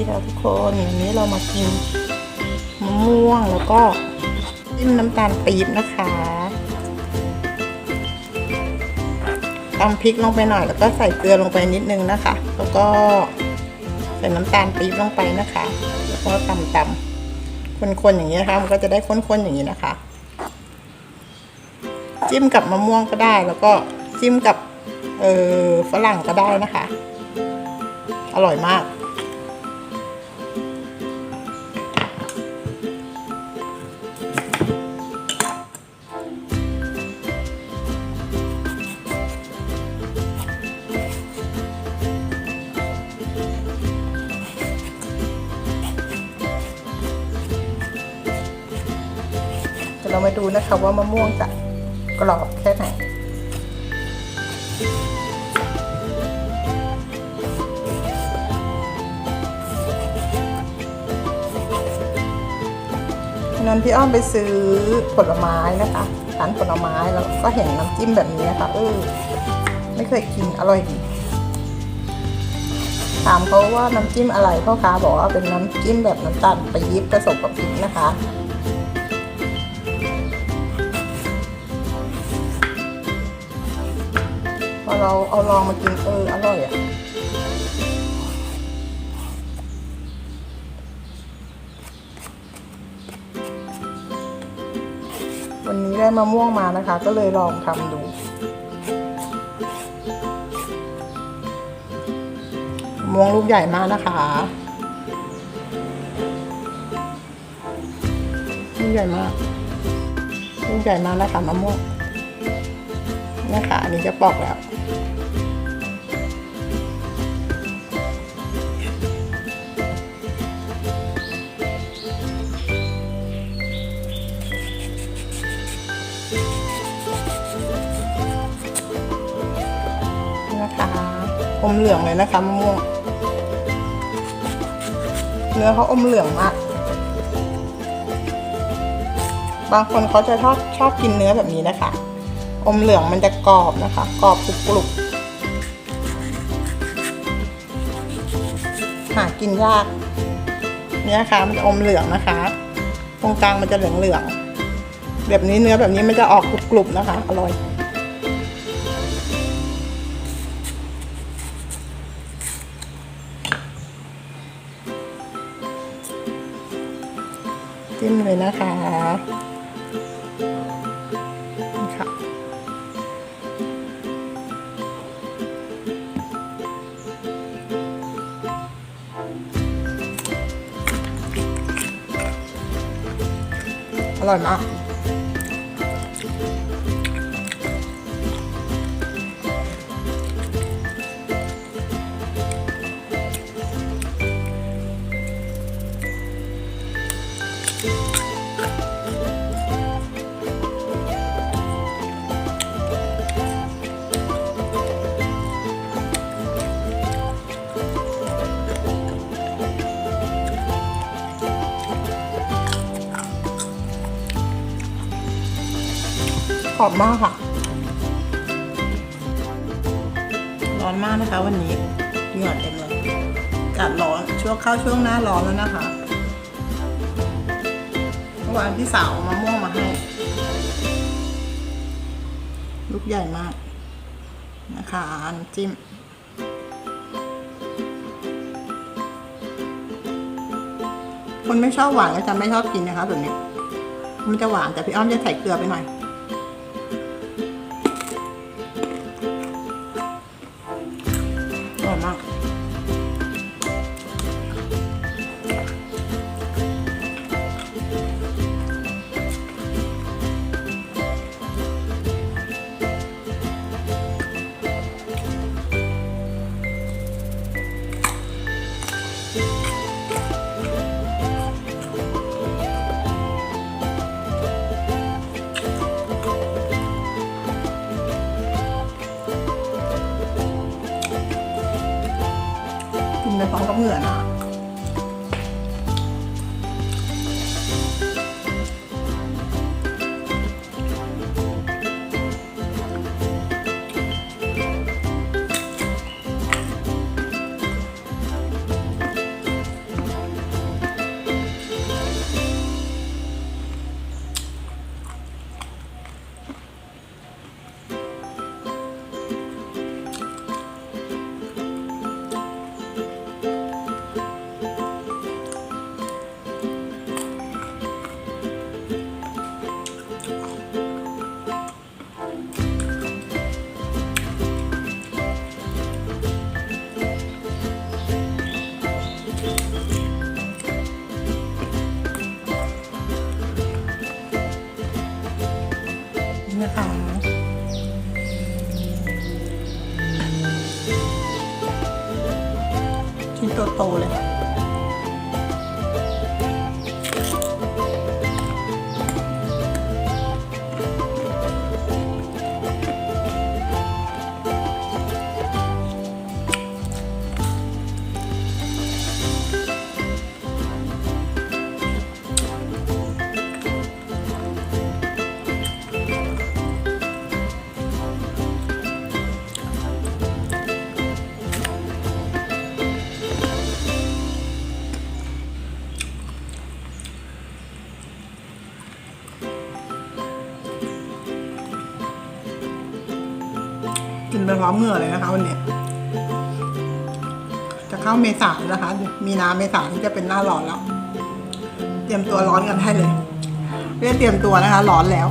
วัสดีค่ะทุกคนวันนี้เรามากินมะม่วงแล้วก็จิ้มน้ำตาลปี๊บนะคะตำพริกลงไปหน่อยแล้วก็ใส่เกลือลงไปนิดนึงนะคะ แล้วก็ใส่น้ำตาลปี๊บลงไปนะคะ แล้วก็ตำตำคนๆอย่างนี้นะคะมันก็จะได้ข้นๆอย่างนี้นะคะ จิ้มกับมะม่วงก็ได้ แล้วก็จิ้มกับเออฝรั่งก็ได้นะคะ อร่อยมาก เรามาดูนะคะว่ามะม่วงจะกรอบแค่ไหนนนั้นพี่อ้อมไปซื้อผลไม้นะคะร้านผลไม้แล้วก็เห็นน้ำจิ้มแบบนี้นะคะเออไม่เคยกินอร่อยดี ถามเขาว่าน้ำจิ้มอะไรพ่อค้าบอกว่าเป็นน้ำจิ้มแบบน้ำตาลปี๊บผสมกับพริกนะคะ เราเอาลองมากินเอออร่อยอะวันนี้ได้มะม่วงมานะคะ ก็เลยลองทำดูม่วงลูกใหญ่มากนะคะลูกใหญ่มากลูกใหญ่มากนะคะมะม่วงนี่ค่ะอันนี้จะปอกแล้ว อมเหลืองเลยนะคะมะม่วงเนื้อเขาอมเหลืองมาก บางคนเขาจะชอบชอบกินเนื้อแบบนี้นะคะ อมเหลืองมันจะกรอบนะคะ กรอบกรุบกรุบหากินยากเนี่ยนะคะมันจะอมเหลืองนะคะ ตรงกลางมันจะเหลืองเหลืองๆแบบนี้เนื้อแบบนี้มันจะออกกรุบกรุบนะคะ อร่อย จิ้มเลยนะคะค่ะอร่อยมาก รอบมากค่ะ ร้อนมากนะคะวันนี้เหงื่อเต็มเลยกาศร้อนช่วงเข้าช่วงหน้าร้อนแล้วนะคะเมื่อวานพี่สาวเอามะม่วงมาให้ ลูกใหญ่มาก นะคะจิ้มคนไม่ชอบหวานก็จะไม่ชอบกินนะคะแบบนี้ มันจะหวานแต่พี่อ้อมจะใส่เกลือไปหน่อย ชิ้น พร้อมเหงื่อเลยนะคะวันนี้จะเข้าเมษาแล้วนะคะ มีนาเมษาที่จะเป็นหน้าร้อนแล้ว เตรียมตัวร้อนกันให้เลยเรียกเตรียมตัวนะคะ ร้อนแล้ว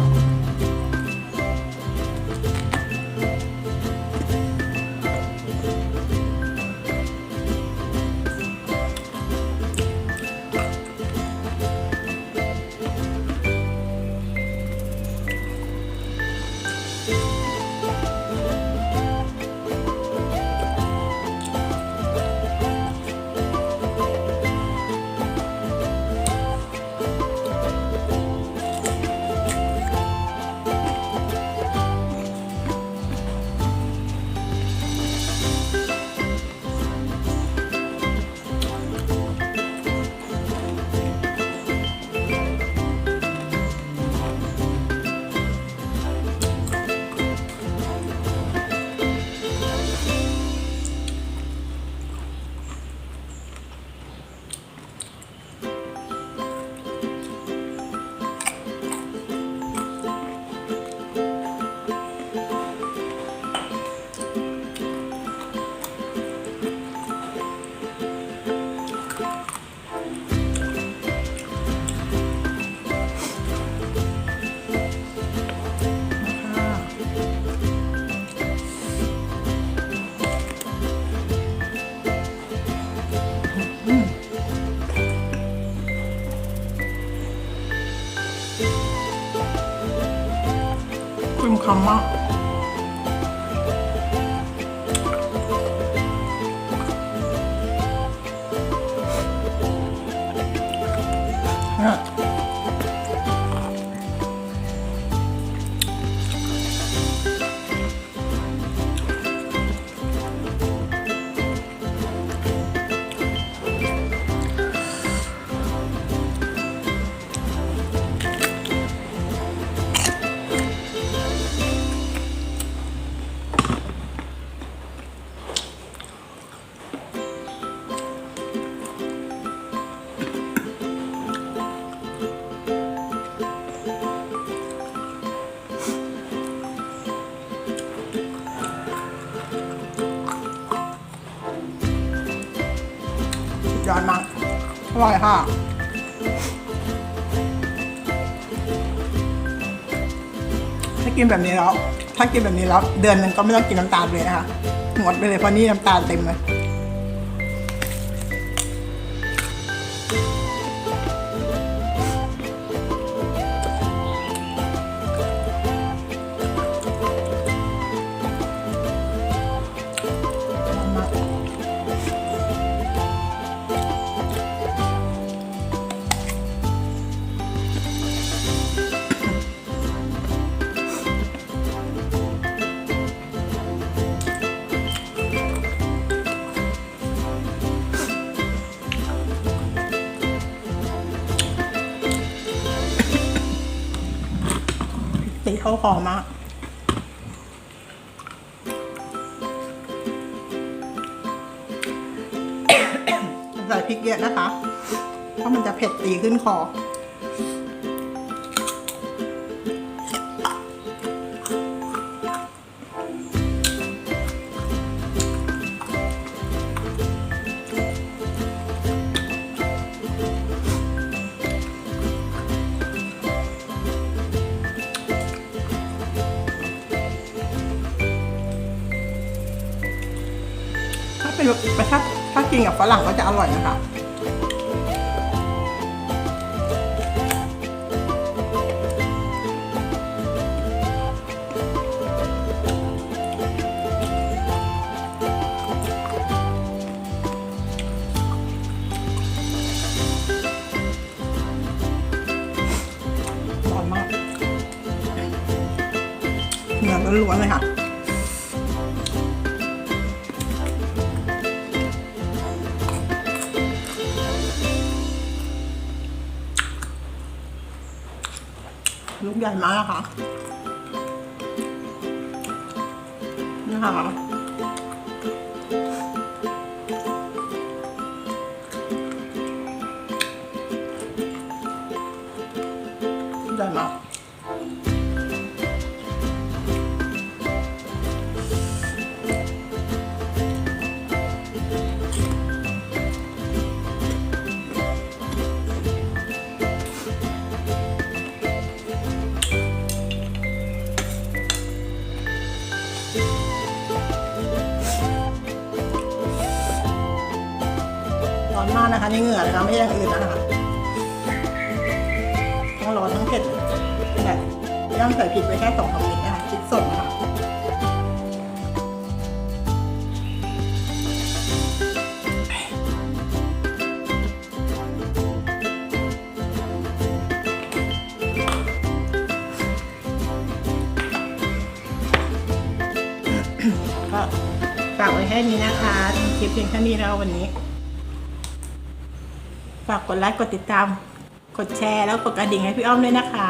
ร่อยค่ะ ถ้ากินแบบนี้แล้ว ถ้ากินแบบนี้แล้ว เดือนหนึ่งก็ไม่ต้องกินน้ำตาลเลยนะคะ หมดไปเลยเพราะนี่น้ำตาลเต็มเลย เขาหอมากใส่พริกเยอะนะคะ เพราะมันจะเผ็ดตีขึ้นคอ ไปถ้าถ้ากินกับฝรั่งก็จะอร่อยนะคะร้อนมากเนื้อล้วนๆเลยค่ะ ลูกใหญ่มากค่ะนี่ค่ะ นี่เหงื่อเลยนะไม่ใช่อย่างอื่นนะคะทั้งร้อนทั้งเผ็ดเลยแต่ย่างใส่พริกไปแค่สองสามเม็ดนะคะพริกสดนะคะก็ฝากไว้แค่นี้นะคะคลิปเพียงแค่นี้แล้ววันนี้ ฝากกดไลค์กดติดตาม กดแชร์แล้วกดกระดิ่งให้พี่อ้อมด้วยนะคะ